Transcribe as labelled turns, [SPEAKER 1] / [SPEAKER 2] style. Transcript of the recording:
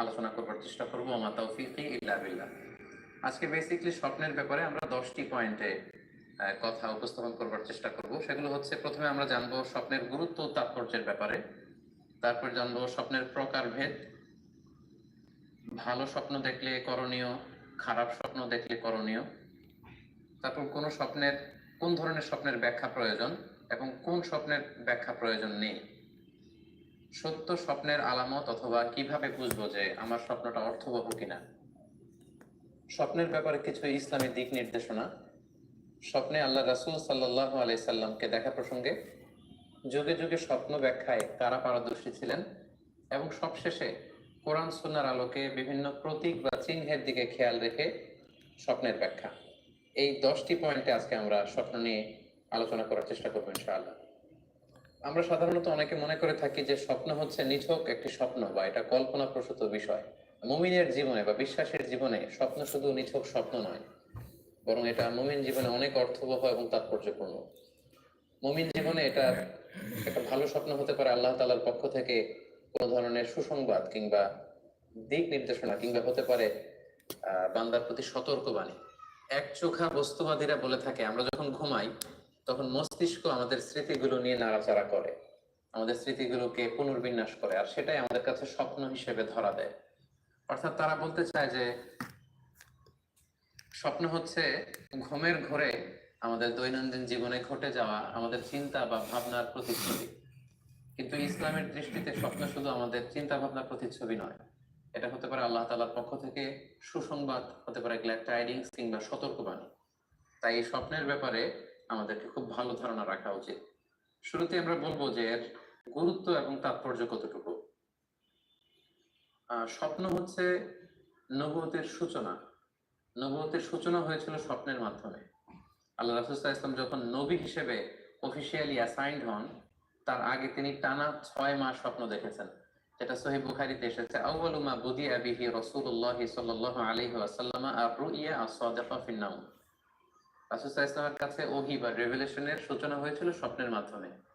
[SPEAKER 1] আলোচনা করবার চেষ্টা করব। আজকে বেসিকলি স্বপ্নের ব্যাপারে আমরা দশটি পয়েন্টে কথা উপস্থাপন করবার চেষ্টা করব। সেগুলো হচ্ছে প্রথমে আমরা জানব স্বপ্নের গুরুত্ব তাৎপর্যের ব্যাপারে। তারপর জানব স্বপ্নের প্রকারভেদ ভালো স্বপ্ন দেখলে করণীয়, খারাপ স্বপ্ন দেখলে করণীয়। তারপর কোন স্বপ্নের, কোন ধরনের স্বপ্নের ব্যাখ্যা প্রয়োজন এবং কোন স্বপ্নের ব্যাখ্যা প্রয়োজন নেই। সত্য স্বপ্নের আলামত অথবা কীভাবে বুঝব যে আমার স্বপ্নটা অর্থবহ কিনা? স্বপ্নের ব্যাপারে কিছু ইসলামী দিক নির্দেশনা। স্বপ্নে আল্লাহ রাসূল সাল্লাহ আলাইসাল্লামকে দেখা প্রসঙ্গে যুগে যুগে স্বপ্ন ব্যাখ্যায় কারা পারদর্শী ছিলেন এবং সবশেষে কোরআন সুন্নার আলোকে বিভিন্ন প্রতীক বা চিহ্নের দিকে খেয়াল রেখে স্বপ্নের ব্যাখ্যা। এই দশটি পয়েন্টে আজকে আমরা স্বপ্ন নিয়ে আলোচনা করার চেষ্টা করব ইনশাআল্লাহ। আমরা সাধারণত অনেকে মনে করে থাকি যে স্বপ্ন হচ্ছে নিছক একটি স্বপ্ন বা এটা কল্পনা প্রসূত বিষয়। মুমিনের জীবনে বা বিশ্বাসের জীবনে স্বপ্ন শুধু নিছক স্বপ্ন নয়, বরং এটা মুমিন জীবনে অনেক অর্থবহ এবং তাৎপর্যপূর্ণ। মুমিন জীবনে এটা একটা ভালো স্বপ্ন হতে পারে আল্লাহ তালার পক্ষ থেকে কোনো ধরনের সুসংবাদ কিংবা দিক নির্দেশনা কিংবা হতে পারে বান্দার প্রতি সতর্কবাণী। এক চোখা বস্তুবাদীরা বলে থাকে, আমরা যখন ঘুমাই তখন মস্তিষ্ক আমাদের স্মৃতিগুলো নিয়ে নাড়াচাড়া করে। আমাদের স্মৃতিগুলোকে পুনর্বিন্যাস করে আর সেটাই আমাদের কাছে স্বপ্ন হিসেবে ধরা দেয়। অর্থাৎ তারা বলতে চায় যে, স্বপ্ন হচ্ছে ঘুমের ঘরে আমাদের দৈনন্দিন জীবনে ঘটে যাওয়া আমাদের চিন্তা বা ভাবনার প্রতিচ্ছবি। কিন্তু ইসলামের দৃষ্টিতে স্বপ্ন শুধু আমাদের চিন্তা ভাবনার প্রতিচ্ছবি নয়। এটা হতে পারে আল্লাহ তালার পক্ষ থেকে সুসংবাদ, হতে পারে গ্ল্যাড টাইডিংস কিংবা সতর্কবাণী। তাই এই স্বপ্নের ব্যাপারে আমাদেরকে খুব ভালো ধারণা রাখা উচিত। শুরুতে আমরা বলব যে এর গুরুত্ব এবং তাৎপর্য কতটুকু? স্বপ্ন হচ্ছে নবুয়তের সূচনা। নবুয়তের সূচনা হয়েছিল স্বপ্নের মাধ্যমে। আল্লাহ রাসুল্লাহ ইসলাম যখন নবী হিসেবে অফিসিয়ালি অ্যাসাইন্ড হন, তার আগে তিনি টানা ছয় মাস স্বপ্ন দেখেছেন। যেটা সহি বুখারিতে এসেছে আউয়ালু মা বুদিয়া বিহি রাসূলুল্লাহ সাল্লাল্লাহু আলাইহি আর রুইয়া as-সাদিকা ফিন রাসূলুল্লাহ ইসলামের কাছে ওহি বা রেভেলেশনের সূচনা হয়েছিল স্বপ্নের মাধ্যমে।